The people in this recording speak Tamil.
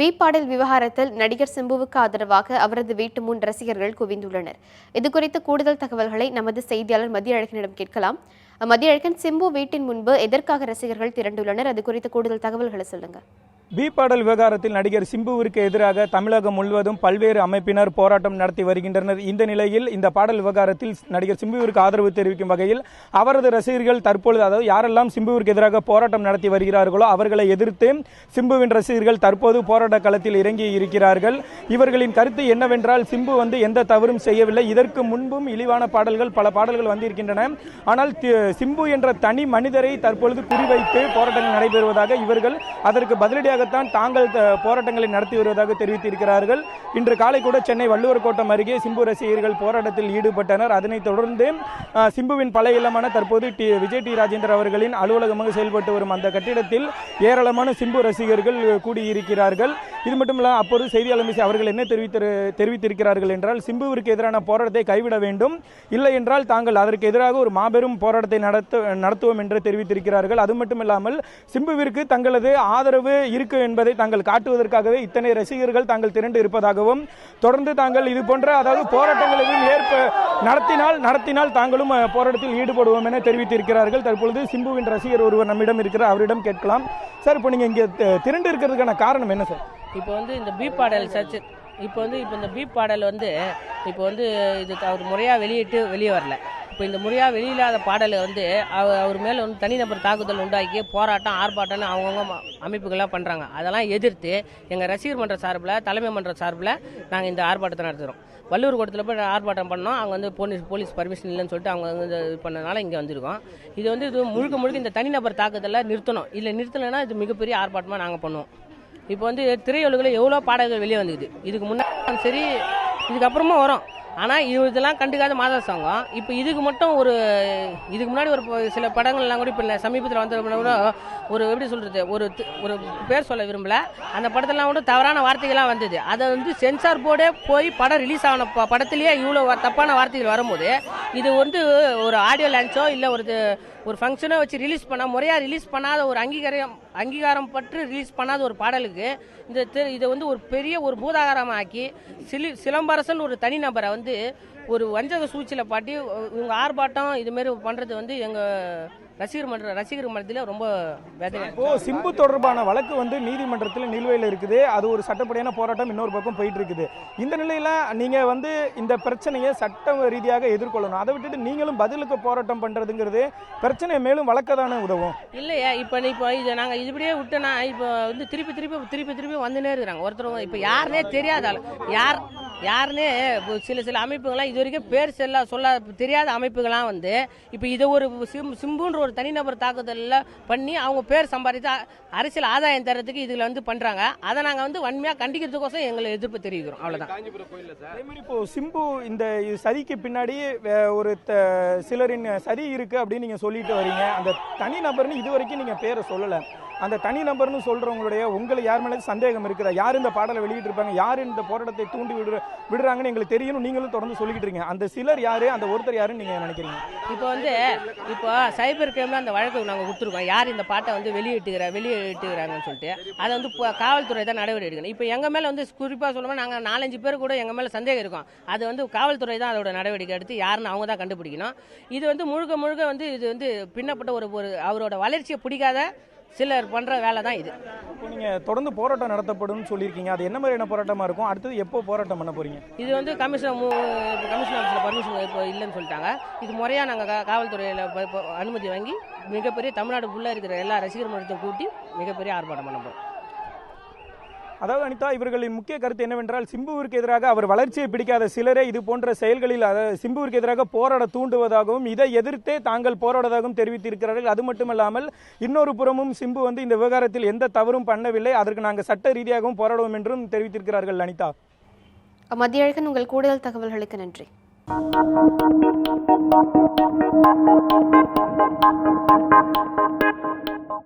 பி பாடல் விவகாரத்தில் நடிகர் சிம்புவுக்கு ஆதரவாக அவரது வீட்டு முன் ரசிகர்கள் குவிந்துள்ளனர். இதுகுறித்து கூடுதல் தகவல்களை நமது செய்தியாளர் மதிய அழகனிடம் கேட்கலாம். மதிய அழகன் சிம்பு வீட்டின் முன்பு எதற்காக ரசிகர்கள் திரண்டுள்ளனர்? அது குறித்த கூடுதல் தகவல்களை சொல்லுங்க. பி பாடல் விவகாரத்தில் நடிகர் சிம்புவிற்கு எதிராக தமிழகம் முழுவதும் பல்வேறு அமைப்பினர் போராட்டம் நடத்தி வருகின்றனர். இந்த நிலையில் இந்த பாடல் விவகாரத்தில் நடிகர் சிம்புவிற்கு ஆதரவு தெரிவிக்கும் வகையில் அவரது ரசிகர்கள் தற்பொழுது அதாவது யாரெல்லாம் சிம்புவிற்கு எதிராக போராட்டம் நடத்தி வருகிறார்களோ அவர்களை எதிர்த்து சிம்புவின் ரசிகர்கள் தற்போது போராட்ட களத்தில் இறங்கி இருக்கிறார்கள். இவர்களின் கருத்து என்னவென்றால் சிம்பு வந்து எந்த தவறும் செய்யவில்லை. இதற்கு முன்பும் இழிவான பாடல்கள் பல பாடல்கள் வந்திருக்கின்றன. ஆனால் தி- சிம்பு என்ற தனி மனிதரை தற்பொழுது குறிவைத்து போராட்டங்கள் நடைபெறுவதாக இவர்கள் அதற்கு பதிலடியாக பதிலடியாகத்தான் தாங்கள் போராட்டங்களை நடத்தி வருவதாக தெரிவித்திருக்கிறார்கள். இன்று காலை கூட சென்னை வள்ளுவர் கோட்டம் அருகே சிம்பு ரசிகர்கள் போராட்டத்தில் ஈடுபட்டனர். அதனைத் தொடர்ந்து சிம்புவின் பழைய இல்லமான தற்போது டி விஜய் டி ராஜேந்தர் அவர்களின் அலுவலகமாக செயல்பட்டு வரும் அந்த கட்டிடத்தில் ஏராளமான சிம்பு ரசிகர்கள் கூடியிருக்கிறார்கள். இது மட்டும் இல்ல அப்போது செய்தியாளர் பேசி அவர்கள் என்ன தெரிவித்திரு தெரிவித்திருக்கிறார்கள் என்றால் சிம்புவிற்கு எதிரான போராட்டத்தை கைவிட வேண்டும். இல்லை என்றால் தாங்கள் அதற்கு எதிராக ஒரு மாபெரும் போராட்டத்தை நடத்து நடத்துவோம் என்று தெரிவித்திருக்கிறார்கள். அது மட்டுமில்லாமல் சிம்புவிற்கு தங்களது ஆதரவு இருக்கு என்பதை தாங்கள் காட்டுவதற்காகவே இத்தனை ரசிகர்கள் தாங்கள் திரண்டு இருப்பதாகவும் தொடர்ந்து தாங்கள் இது போன்ற அதாவது போராட்டங்களையும் ஏற்ப நடத்தினால் நடத்தினால் தாங்களும் போராட்டத்தில் ஈடுபடுவோம் என தெரிவித்திருக்கிறார்கள். தற்பொழுது சிம்புவின் ரசிகர் ஒருவர் நம்மிடம் இருக்கிறார். அவரிடம் கேட்கலாம். சார் இப்போ நீங்க இங்கே திரண்டு இருக்கிறதுக்கான காரணம் என்ன சார்? இப்போ வந்து இந்த பி பாடல் சர்ச் இப்போ வந்து இப்போ இந்த பி பாடல் வந்து இப்போ வந்து இது அவர் முறையாக வெளியிட்டு வெளியே வரல. இப்போ இந்த முறையாக வெளியில்லாத பாடலை வந்து அவர் மேலே வந்து தனிநபர் தாக்குதல் உண்டாக்கி போராட்டம் ஆர்ப்பாட்டம்னு அவங்கவுங்க அமைப்புகளாக பண்ணுறாங்க அதெல்லாம் எதிர்த்து எங்கள் ரசிகர் மன்ற சார்பில் தலைமை மன்ற சார்பில் நாங்கள் இந்த ஆர்ப்பாட்டத்தை நடத்துகிறோம் வள்ளூர் கூட்டத்தில் போய் ஆர்ப்பாட்டம் பண்ணோம். அவங்க வந்து போலீஸ் போலீஸ் பர்மிஷன் இல்லைன்னு சொல்லிட்டு அவங்க வந்து இது பண்ணனால இங்கே வந்திருக்கோம். இது வந்து இது முழுக்க முழுக்க இந்த தனிநபர் தாக்குதலை நிறுத்தணும். இல்லை நிறுத்தலைன்னா இது மிகப்பெரிய ஆர்ப்பாட்டமாக நாங்கள் பண்ணுவோம். இப்போ வந்து திரையுலகில் எவ்வளோ பாடல்கள் வெளியே வந்துக்குது. இதுக்கு முன்னாடி சரி இதுக்கப்புறமும் வரும். ஆனால் இதெல்லாம் கண்டுக்காத மாதா சங்கம். இப்போ இதுக்கு மட்டும் ஒரு இதுக்கு முன்னாடி ஒரு சில படங்கள்லாம் கூட இப்போ சமீபத்தில் வந்த கூட ஒரு எப்படி சொல்கிறது ஒரு ஒரு பேர் சொல்ல விரும்பல. அந்த படத்தெல்லாம் கூட தவறான வார்த்தைகள்லாம் வந்தது. அதை வந்து சென்சார் போர்டே போய் படம் ரிலீஸ் ஆன ப படத்துலேயே இவ்வளோ தப்பான வார்த்தைகள் வரும்போது இது வந்து ஒரு ஆடியோ லான்ச்சோ இல்லை ஒரு ஒரு ஃபங்க்ஷனோ வச்சு ரிலீஸ் பண்ணால் முறையாக ரிலீஸ் பண்ணாத ஒரு அங்கீகாரம் அங்கீகாரம் பற்று ரிலீஸ் பண்ணாத ஒரு பாடலுக்கு இந்த இதை வந்து ஒரு பெரிய ஒரு பூதாகாரமாக ஆக்கி சிலி சிலம்பரசன் ஒரு தனிநபரை வந்து ஒரு வஞ்சக சூழ்ச்சியில் பாட்டி இவங்க ஆர்ப்பாட்டம் இதுமாரி பண்ணுறது வந்து எங்கள் ரசிகர் மன்ற ரசிகர் மன்றத்தில் ரொம்ப வேதனை. இப்போ சிம்பு தொடர்பான வழக்கு வந்து நீதிமன்றத்தில் நிலுவையில் இருக்குது. அது ஒரு சட்டப்படியான போராட்டம் இன்னொரு பக்கம் போயிட்டு இருக்குது இந்த நிலையில நீங்க வந்து இந்த பிரச்சனையை சட்ட ரீதியாக எதிர்கொள்ளணும். அதை விட்டுட்டு நீங்களும் பதிலுக்கு போராட்டம் பண்றதுங்கிறது பிரச்சனையை மேலும் வளர்க்க தானே உதவும். இல்லையா இப்போ இப்போ இதை நாங்கள் இப்படியே விட்டேன்னா இப்போ வந்து திருப்பி திருப்பி திருப்பி திருப்பி வந்துனே இருக்கிறாங்க. ஒருத்தர் இப்போ யாருனே தெரியாத ஆள் யார் யாருன்னே இப்போ சில சில அமைப்புகள்லாம் இது வரைக்கும் பேர் செல்ல சொல்ல தெரியாத அமைப்புகள்லாம் வந்து இப்போ இதை ஒரு சிம் சிம்புன்ற ஒரு தனிநபர் தாக்குதலில் பண்ணி அவங்க பேர் சம்பாதித்து அரசியல் ஆதாயம் தரத்துக்கு இதில் வந்து பண்ணுறாங்க அதை நாங்கள் வந்து வன்மையாக கண்டிக்கிறதுக்கோசம் எங்களை எதிர்ப்பு தெரிவிக்கிறோம். அவ்வளோதான் அதே மாதிரி இப்போ சிம்பு இந்த சதிக்கு பின்னாடி வே- ஒரு த- சிலரின் சதி இருக்கு அப்படின்னு நீங்க சொல்லிட்டு வரீங்க. அந்த தனி நபர்னு இது வரைக்கும் நீங்க பேரை சொல்லல. அந்த தனி நபர்னு சொல்றவங்களுடைய உங்களுக்கு யார் மேலே சந்தேகம் இருக்குதா? யார் இந்த பாடலை வெளியிட்டு இருப்பாங்க யார் இந்த போராட்டத்தை தூண்டி விடுற விடுறாங்கன்னு எங்களுக்கு தெரியணும். நீங்களும் தொடர்ந்து சொல்லிக்கிட்டு இருக்கீங்க அந்த சிலர் யாரு? அந்த ஒருத்தர் யாருன்னு நீங்க நினைக்கிறீங்க? இப்போ வந்து இப்போ சைபர் கிரைம்ல அந்த வழக்கு நாங்கள் கொடுத்துருக்கோம். யார் இந்த பாட்டை வந்து வெளியிட்டுகிற வெளியிட்டுகிறாங்கன்னு சொல்லிட்டு. அதை வந்து இப்போ காவல்துறை தான் நடவடிக்கை எடுக்கணும். இப்போ எங்கள் மேலே வந்து குறிப்பாக சொல்லணும்னா நாங்கள் நாலஞ்சு பேர் கூட எங்கள் மேலே சந்தேகம் இருக்கும். அது வந்து காவல்துறை தான் அதோட நடவடிக்கை எடுத்து யாருன்னு அவங்க தான் கண்டுபிடிக்கணும். இது வந்து முழுக்க முழுக்க வந்து இது வந்து பின்னப்பட்ட ஒரு ஒரு அவரோட வளர்ச்சியை பிடிக்காத சிலர் பண்ணுற வேலை தான் இது. இப்போ நீங்க தொடர்ந்து போராட்டம் நடத்தப்படும்னு சொல்லியிருக்கீங்க. அது என்ன மாதிரியான போராட்டமா இருக்கும்? அடுத்தது எப்போ போராட்டம் பண்ண போறீங்க? இது வந்து கமிஷனர் மூ கமிஷன் ஆஃபீஸில் பர்மிஷன் இப்போ இல்லைன்னு சொல்லிட்டாங்க. இது முறையாக நாங்கள் காவல்துறையில் அனுமதி வாங்கி மிகப்பெரிய தமிழ்நாடு ஃபுல்லாக இருக்கிற எல்லா ரசிகர் மன்றத்தையும் கூட்டி மிகப்பெரிய ஆர்ப்பாட்டம் பண்ண போகிறோம் அதாவது அனிதா இவர்களின் முக்கிய கருத்து என்னவென்றால் சிம்புவிற்கு எதிராக அவர் வளர்ச்சியை பிடிக்காத சிலரே இது போன்ற செயல்களில் சிம்புவிற்கு எதிராக போராட தூண்டுவதாகவும் இதை எதிர்த்தே தாங்கள் போராடுவதாகவும் தெரிவித்திருக்கிறார்கள். அது மட்டுமல்லாமல் இன்னொரு புறமும் சிம்பு வந்து இந்த விவகாரத்தில் எந்த தவறும் பண்ணவில்லை. அதற்கு நாங்கள் சட்ட ரீதியாகவும் போராடுவோம் என்றும் தெரிவித்திருக்கிறார்கள் அனிதா. மத்திய அழகன் உங்கள் கூடுதல் தகவல்களுக்கு நன்றி.